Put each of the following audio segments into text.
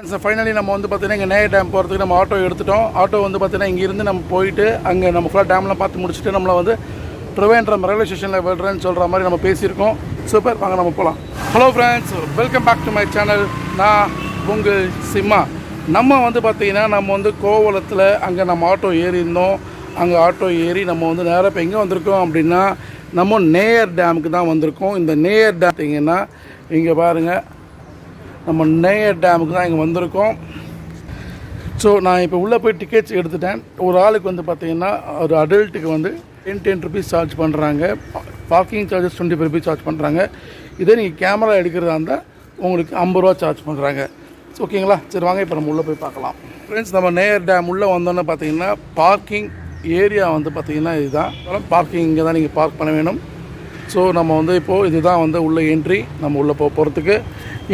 Finally நம்ம வந்து பார்த்தீங்கன்னா இங்கே நேய டேம் போகிறதுக்கு நம்ம ஆட்டோ எடுத்துட்டோம். ஆட்டோ வந்து பார்த்தீங்கன்னா இங்கேருந்து நம்ம போயிட்டு அங்கே நம்ம ஃபுல்லாக டேம்லாம் பார்த்து முடிச்சுட்டு நம்மளை வந்து ட்ரிவேண்ட்ரம் ரயில்வே ஸ்டேஷனில் விடுறேன்னு சொல்கிற மாதிரி நம்ம பேசியிருக்கோம். சூப்பர் வாங்க நம்ம போகலாம் hello friends welcome back to my channel நான் உங்கள் சிம்மா. நம்ம வந்து பார்த்தீங்கன்னா நம்ம வந்து கோவளத்தில் அங்கே நம்ம ஆட்டோ ஏறி இருந்தோம் அங்கே ஆட்டோ ஏறி நம்ம வந்து நேராக இப்போ எங்கே வந்திருக்கோம் அப்படின்னா நம்ம நேயர் டேமுக்கு தான் வந்திருக்கோம். இந்த நேயர் டேம் பார்த்தீங்கன்னா இங்கே பாருங்கள் நம்ம நேயர் டேமுக்கு தான் இங்கே வந்திருக்கோம். ஸோ நான் இப்போ உள்ளே போய் டிக்கெட்ஸ் எடுத்துட்டேன். ஒரு ஆளுக்கு வந்து பார்த்தீங்கன்னா ஒரு அடல்ட்டுக்கு வந்து டென் டென் ருபீஸ் சார்ஜ் பண்ணுறாங்க parking charges twenty five rupees charge பண்ணுறாங்க இதே நீங்கள் கேமரா எடுக்கிறதா இருந்தால் உங்களுக்கு ஐம்பது ரூபா சார்ஜ் பண்ணுறாங்க ஓகேங்களா சரி வாங்க இப்போ நம்ம உள்ளே போய் பார்க்கலாம். ஃப்ரெண்ட்ஸ் நம்ம நேயர் டேம் உள்ளே வந்தோன்னே பார்த்தீங்கன்னா பார்க்கிங் ஏரியா வந்து பார்த்தீங்கன்னா இதுதான். பார்க்கிங் இங்கே தான் நீங்கள் பார்க் பண்ண வேணும். ஸோ நம்ம வந்து இப்போது இதுதான் வந்து உள்ள என்ட்ரி நம்ம உள்ளே போக போகிறதுக்கு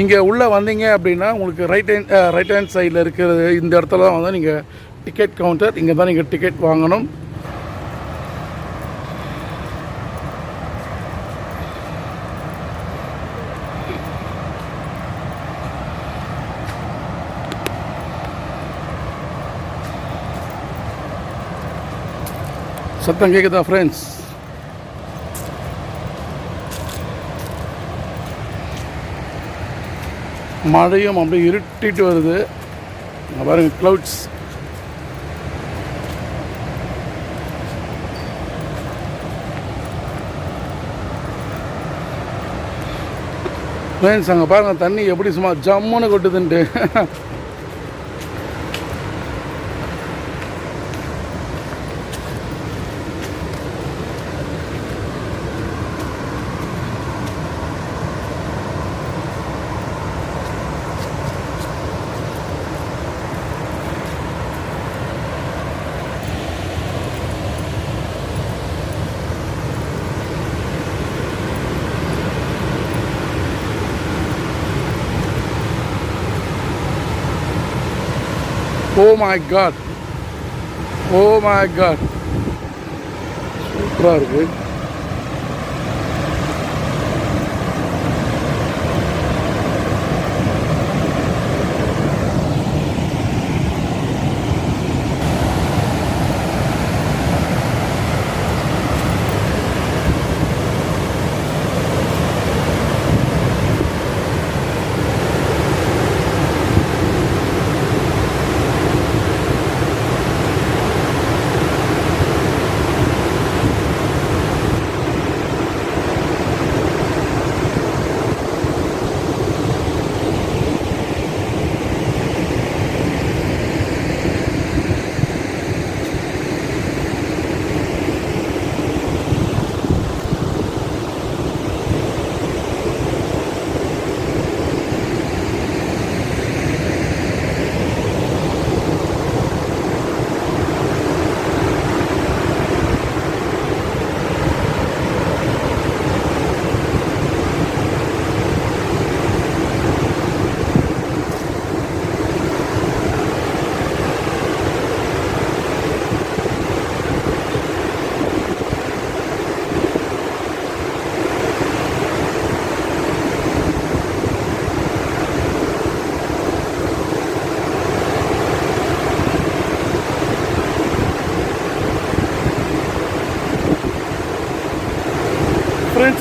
இங்கே உள்ளே வந்தீங்க அப்படின்னா உங்களுக்கு ரைட் ஹேண்ட் ரைட் ஹேண்ட் சைடில் இருக்கிறது இந்த இடத்துல தான் வந்து நீங்கள் டிக்கெட் கவுண்டர் இங்கே தான் நீங்கள் டிக்கெட் வாங்கணும். சத்தம் கேட்குதா ஃப்ரெண்ட்ஸ் மழையும் அப்படியே இருட்டிட்டு வருது. இங்க பாருங்க க்ளவுட்ஸ் ஃப்ரெண்ட்ஸ் அங்கே பாருங்க தண்ணி எப்படி சும்மா ஜம்முன்னு கொட்டுதுன்ட்டு. Oh my god oh my god சூப்பராக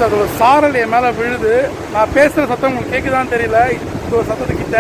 அதோட சாரல் என் மேலே விழுது. நான் பேசுகிற சத்தம் உங்களுக்கு கேட்குதான்னு தெரியல. இந்த ஒரு சத்தத்துக்கிட்ட.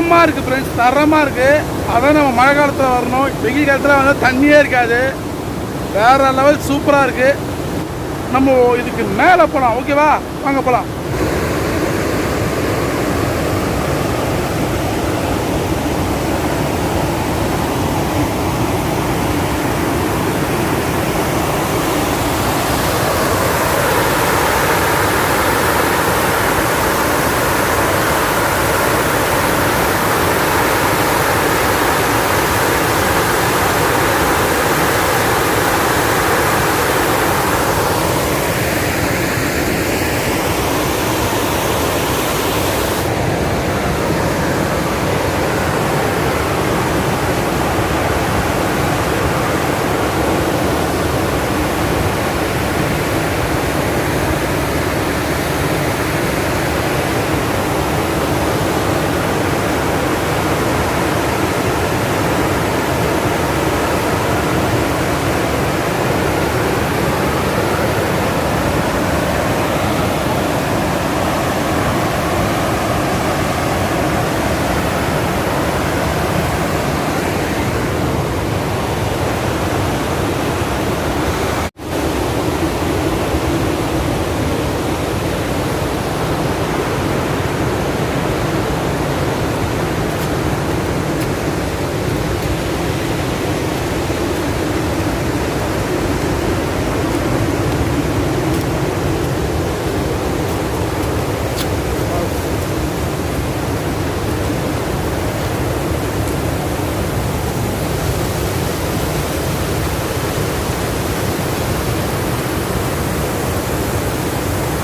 தரமாக இருக்குது ஃப்ரெண்ட்ஸ் தரமாக இருக்குது அதான் நம்ம மழை காலத்தில் வரணும். வெயில் காலத்தில் வந்து தண்ணியே இருக்காது. வேறு லெவல் சூப்பராக இருக்குது நம்ம இதுக்கு மேலே போகலாம் ஓகேவா வாங்க போகலாம்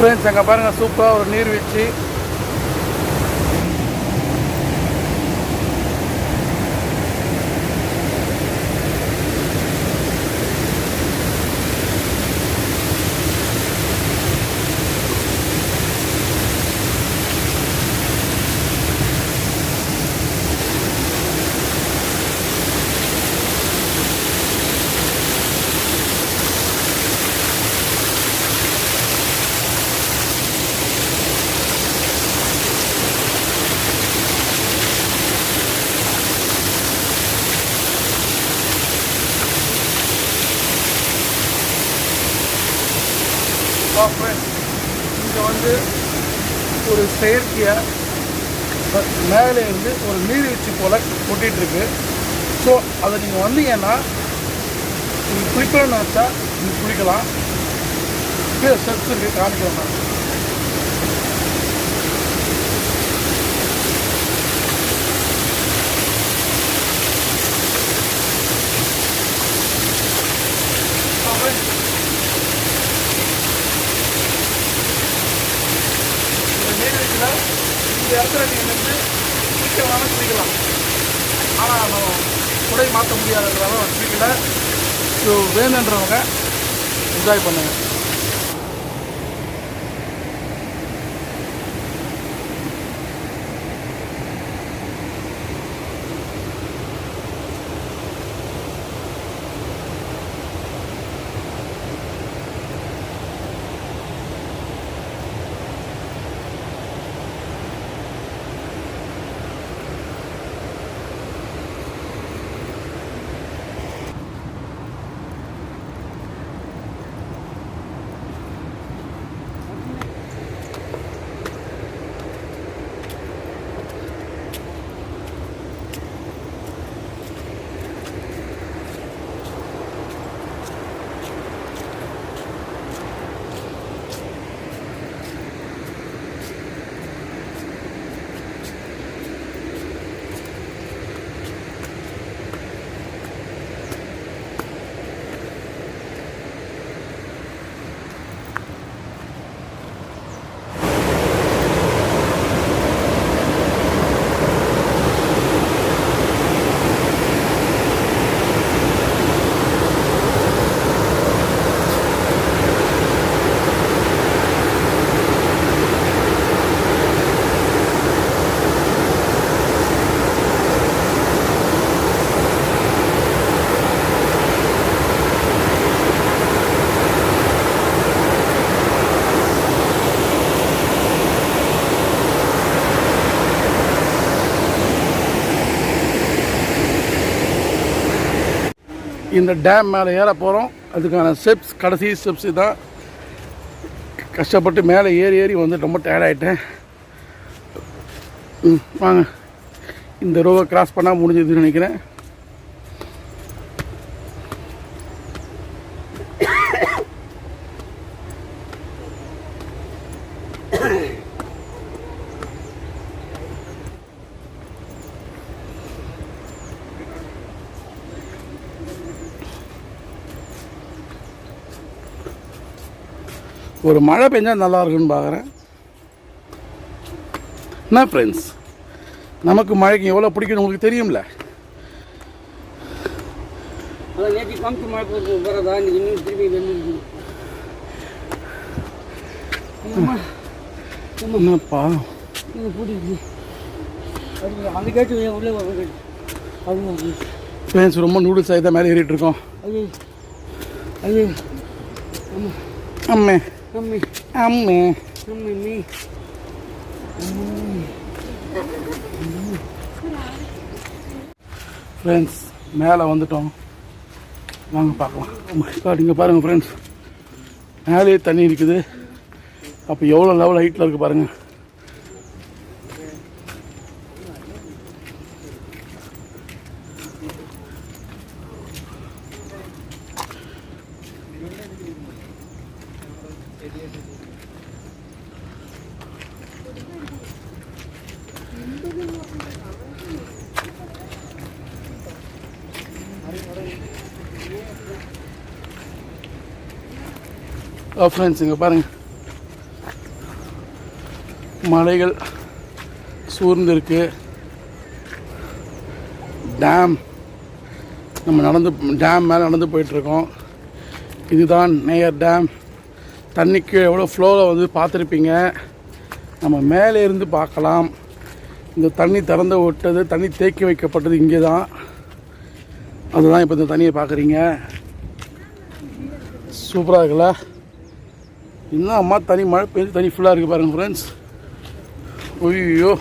ஃப்ரெண்ட்ஸ் அங்கே பாருங்கள் சூப்பராக ஒரு நீர்வீழ்ச்சி இங்கே வந்து ஒரு செயற்கையை பட் மேலே இருந்து ஒரு நீர்வீழ்ச்சி போல் கொட்டிகிட்ருக்கு ஸோ அதை நீங்கள் வந்தீங்கன்னா நீங்கள் குளிக்கணும்னு நினச்சா நீங்கள் குளிக்கலாம். கீழே ஸ்டெப்ஸ் இருக்குது காமிக்கிறேன் நான். இந்த இடத்துல நீங்கள் வந்து குளிக்க வேணாலும் குடிக்கலாம் ஆனால் நம்ம குடை மாற்ற முடியாதுன்றதால குடிக்கல ஸோ வேணுன்றவங்க என்ஜாய் பண்ணுங்கள் இந்த டேம் மேலே ஏற போகிறோம் அதுக்கான ஸ்டெப்ஸ் கடைசி ஸ்டெப்ஸ் தான் கஷ்டப்பட்டு மேலே ஏறி ஏறி வந்து ரொம்ப டயர்டாயிட்டேன் ம் வாங்க. இந்த ரோவை கிராஸ் பண்ணால் முடிஞ்சதுன்னு நினைக்கிறேன். ஒரு மழை பெஞ்சா நல்லா இருக்குன்னு பார்க்குறேன் என்ன ஃப்ரெண்ட்ஸ் நமக்கு மழைக்கு எவ்வளோ பிடிக்கும்னு உங்களுக்கு தெரியும்ல? என்னப்பா? ஃப்ரெண்ட்ஸ் ரொம்ப நூடுல்ஸ் ஆகி தான் மேலே ஏறிட்டு இருக்கோம். அம்மே. அம்மி அம்மே அம்மி மீ ஃப்ரெண்ட்ஸ் மேலே வந்துட்டோம். வாங்க பார்க்கலாம். இங்கே பாருங்கள் ஃப்ரெண்ட்ஸ் மேலேயே தண்ணி இருக்குது. அப்போ எவ்வளோ லெவல் ஹைட்டில் இருக்குது பாருங்கள் Oh, ஃப்ரெண்ட்ஸ் இங்கே பாருங்கள் மலைகள் சூழ்ந்திருக்கு. டேம் நம்ம நடந்து டேம் மேலே நடந்து போயிட்டுருக்கோம். இதுதான் நேயர் டேம் தண்ணிக்கு எவ்வளோ ஃப்ளோவில் வந்து பார்த்துருப்பீங்க. நம்ம மேலே இருந்து பார்க்கலாம். இந்த தண்ணி திறந்து விட்டது தண்ணி தேக்கி வைக்கப்பட்டது இங்கே தான் அதுதான் இப்போ இந்த தண்ணியை பார்க்குறீங்க. சூப்பராக இருக்குல்ல? இன்னும் அம்மா தனி மழை பெஞ்சு தனி ஃபுல்லாக இருக்குது பாருங்கள் ஃப்ரெண்ட்ஸ் ஐயோ.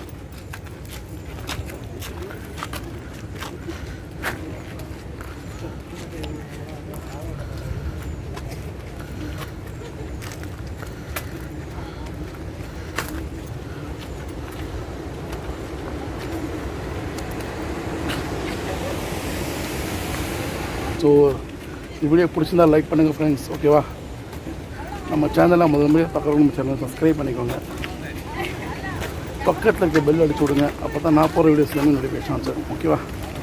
ஸோ இந்த வீடியோ பிடிச்சிருந்தா லைக் பண்ணுங்கள் ஃப்ரெண்ட்ஸ் ஓகேவா நம்ம சேனலை முதல் முறையாக பார்க்குறவங்க நம்ம சேனலை சப்ஸ்கிரைப் பண்ணிக்கோங்க. பக்கத்தில் இருக்க பெல் அடிச்சு விடுங்க. அப்போ தான் நான் போகிற வீடியோஸ்லேருந்து நோட்டிஃபிகேஷன் சார் ஓகேவா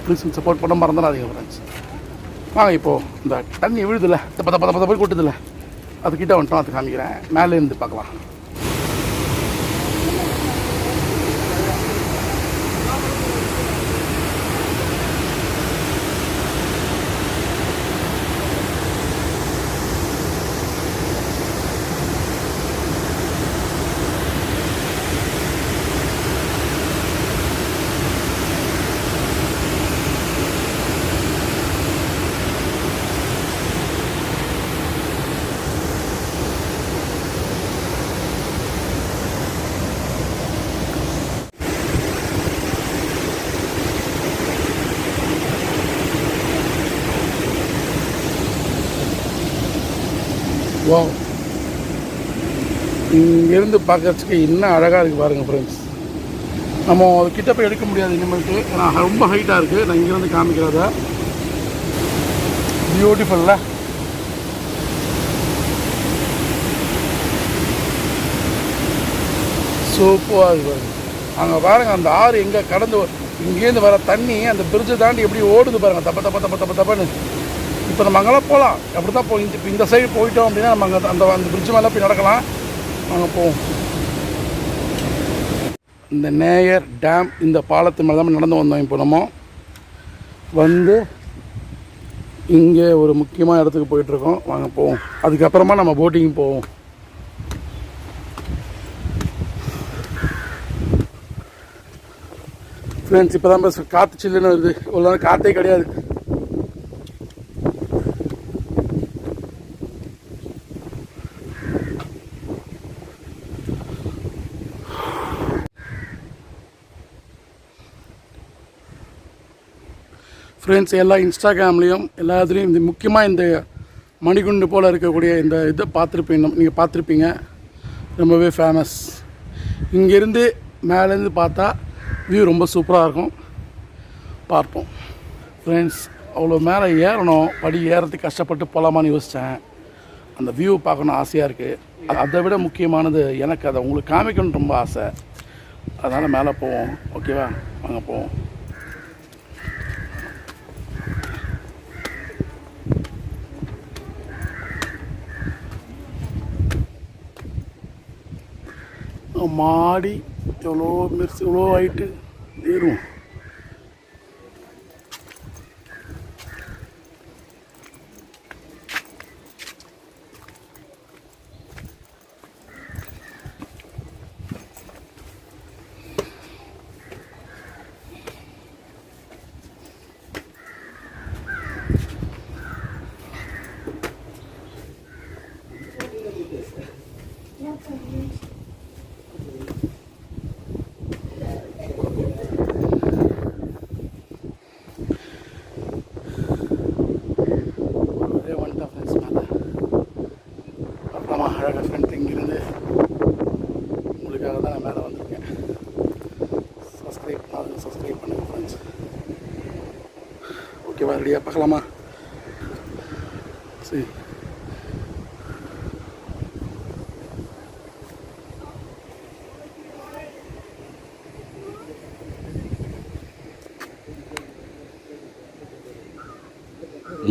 ப்ளீஸ் சப்போர்ட் பண்ண மறந்துடாதீங்க ஃப்ரெண்ட்ஸ் வாங்க இப்போது இந்த தண்ணி விழுதுல பத்த பத்த பத்த போய் கொட்டுதில்ல அதுக்கிட்ட வந்துட்டோம் அது காமிக்கிறேன். மேலே இருந்து பார்க்கலாம். வா இங்கேருந்து பார்க்கறதுக்கு இன்னும் அழகாக இருக்குது பாருங்கள் ஃப்ரெண்ட்ஸ் நம்ம கிட்ட போய் எடுக்க முடியாது இனிமேல்ட்டு. ஏன்னா ரொம்ப ஹைட்டாக இருக்குது நான் இங்கேருந்து காமிக்கிறத. பியூட்டிஃபுல்ல சூப்பராக இருக்கு பாருங்கள் அங்கே பாருங்கள் அந்த ஆறு எங்கே கடந்து இங்கேருந்து வர தண்ணி அந்த பிரிட்ஜை தாண்டி எப்படி ஓடுது பாருங்கள் தப்ப தப்ப தப்ப தப்ப தப்பன்னு. இப்போ நம்ம அங்கெல்லாம் போகலாம். அப்படி தான் போய் இப்போ இந்த சைடு போயிட்டோம் அப்படின்னா நம்ம அங்கே அந்த அந்த பிரிட்ஜ் மேலே போய் நடக்கலாம். அங்கே போவோம். இந்த நேயர் டேம் இந்த பாலத்து மேலே தான் நடந்து வந்தோம் இப்போ நம்ம. வந்து இங்கே ஒரு முக்கியமான இடத்துக்கு போயிட்டுருக்கோம். வாங்க போவோம். அதுக்கப்புறமா நம்ம போட்டிங் போவோம். ஃப்ரெண்ட்ஸ் இப்போ தான் காற்று சில்லுன்னு வருது. ஒரு காற்றே கிடையாது. ஃப்ரெண்ட்ஸ் எல்லா இன்ஸ்டாகிராம்லேயும் எல்லாத்துலேயும் இந்த முக்கியமாக இந்த மணிகுண்டு போல் இருக்கக்கூடிய இந்த இதை பார்த்துருப்பீங்க. நீங்கள் பார்த்துருப்பீங்க. ரொம்பவே ஃபேமஸ் இங்கேருந்து மேலேருந்து பார்த்தா வியூ ரொம்ப சூப்பராக இருக்கும். பார்ப்போம். ஃப்ரெண்ட்ஸ் அவ்வளோ மேலே ஏறணும். படி ஏறத்துக்கு கஷ்டப்பட்டு போகலாமான்னு யோசித்தேன் அந்த வியூ பார்க்கணும் ஆசையாக இருக்குது அதை விட முக்கியமானது எனக்கு அதை உங்களுக்கு காமிக்கணும்னு ரொம்ப ஆசை. அதனால் மேலே போவோம். ஓகேவா வாங்க போவோம். മാടി ചൊളോ മിർസ് ചൊളോ ആയിട്ട് തീരുമോ பாருங்கள் சப்ஸ்கிரைப் பண்ணுங்கள் ஃப்ரெண்ட்ஸ் ஓகேவா ரெடியாக பார்க்கலாமா? சரி.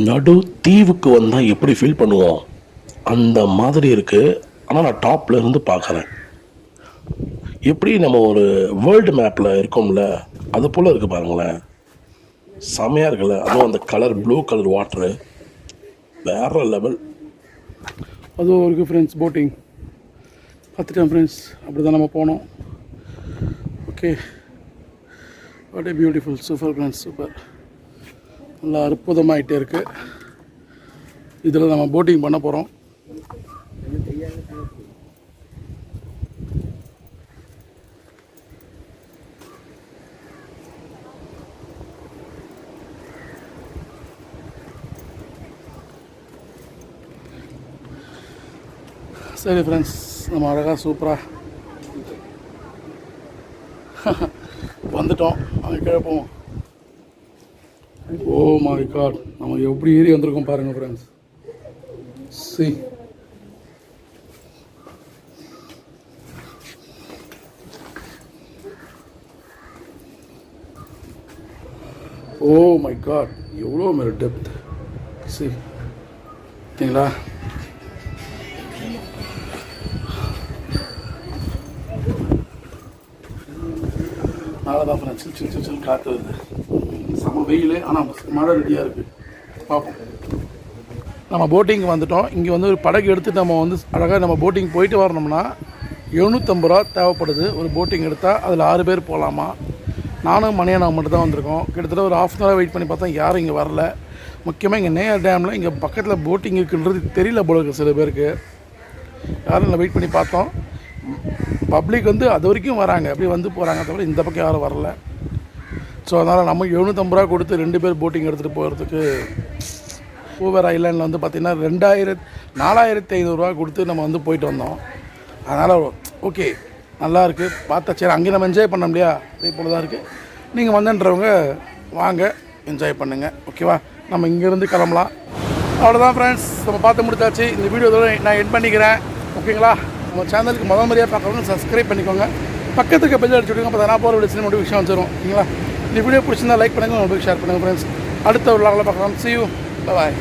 நடு தீவுக்கு வந்தால் எப்படி ஃபீல் பண்ணுவோம்? அந்த மாதிரி இருக்குது ஆனால் நான் டாப்பில் இருந்து பார்க்குறேன். எப்படி நம்ம ஒரு வேர்ல்டு மேப்பில் இருக்கோம்ல அது போல் இருக்குது பாருங்களேன். செமையாக இருக்குல்ல. அதுவும் அந்த கலர் ப்ளூ கலர் வாட்ரு வேற லெவல் அதுவும் இருக்குது ஃப்ரெண்ட்ஸ் போட்டிங் பார்த்துட்டேன் ஃப்ரெண்ட்ஸ் அப்படி தான் நம்ம போனோம். Okay what a beautiful super friends super நல்லா அற்புதமாகிட்டே இருக்குது இதில் நம்ம போட்டிங் பண்ண போகிறோம் சரி ஃப்ரெண்ட்ஸ் நம்ம அழகாக சூப்பராக வந்துட்டோம். அங்கே கேட்போம் ஓ மை காட். நம்ம எப்படி ஏறி வந்திருக்கோம் பாருங்கள் friends. C. Oh my god. எவ்வளோ மேலே டெப்த் சரி ஓகேங்களா? நாளை தான் ஃப்ரெண்ட்ஸ் சில் சில் சில் சில் காற்று வருது. செம வெயில். ஆனால் மழை ரெடியாக இருக்குது பார்ப்போம். நம்ம போட்டிங் வந்துட்டோம். இங்கே வந்து ஒரு படகு எடுத்து நம்ம வந்து அழகாக நம்ம போட்டிங் போயிட்டு வரணும்னா எழுநூற்றம்பது ரூபா தேவைப்படுது. ஒரு போட்டிங் எடுத்தால் அதில் ஆறு பேர் போகலாமா நானும் மணியனா மட்டும் தான் வந்திருக்கோம். கிட்டத்தட்ட ஒரு ஆஃப் அன் ஹவர் வெயிட் பண்ணி பார்த்தா யாரும் இங்கே வரல. முக்கியமாக இங்கே நேர் டேமில் இங்கே பக்கத்தில் போட்டிங் இருக்குன்றது தெரியல போல இருக்குது சில பேருக்கு. யாரும் இல்லை வெயிட் பண்ணி பார்த்தோம். பப்ளிக் வந்து அது வரைக்கும் வராங்க. அப்படி வந்து போகிறாங்க தவிர இந்த பக்கம் யாரும் வரல. ஸோ அதனால் நம்ம எழுநூற்றம்பது ரூபா கொடுத்து ரெண்டு பேர் போட்டிங் எடுத்துகிட்டு போகிறதுக்கு ஊவர் ஐலாண்டில் வந்து பார்த்திங்கன்னா ரெண்டாயிரத் நாலாயிரத்தி ஐநூறுரூவா கொடுத்து நம்ம வந்து போயிட்டு வந்தோம். அதனால் ஓகே நல்லா இருக்குது பார்த்தா சரி அங்கே நம்ம என்ஜாய் பண்ண முடியா அதே போல் தான் இருக்குது நீங்கள் வந்துன்றவங்க வாங்க என்ஜாய் பண்ணுங்கள் ஓகேவா நம்ம இங்கேருந்து கிளம்பலாம். அவ்வளோதான் ஃப்ரெண்ட்ஸ் நம்ம பார்த்து முடிச்சாச்சு. இந்த வீடியோ நான் எட் பண்ணிக்கிறேன். ஓகேங்களா நம்ம சேனலுக்கு முதல் முறையாக பார்க்குறவங்க சப்ஸ்கிரைப் பண்ணிக்கோங்க. பக்கத்துக்கு பெல் அடிச்சு விடுங்க அப்போ நான் போகிற வீடியோ சினிமா விஷயம் வந்துடும் ஓகேங்களா இந்த வீடியோ பிடிச்சிருந்தா லைக் பண்ணுங்கள் உங்களுக்கு ஷேர் பண்ணுங்கள் ஃப்ரெண்ட்ஸ் அடுத்த ஒரு லாகில் பார்க்கலாம். C you bye